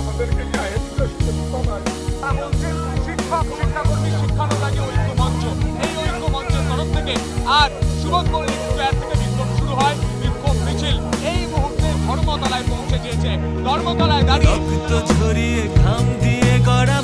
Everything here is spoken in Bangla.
আমাদেরকে গায়ে দিল শিক্ষক শিক্ষাকর্মী শিক্ষানুরাগী ঐক্য মঞ্চ। এই ঐক্য মঞ্চের তরফ থেকে আর সুবোধ মল্লিক স্কোয়ার থেকে বিক্ষোভ শুরু হয় বিক্ষোভ মিছিল। এই মুহূর্তে ধর্মতলায় পৌঁছে গিয়েছে। ধর্মতলায় দাঁড়িয়ে ছড়িয়ে ঝরিয়ে ঘাম দিয়ে গড়া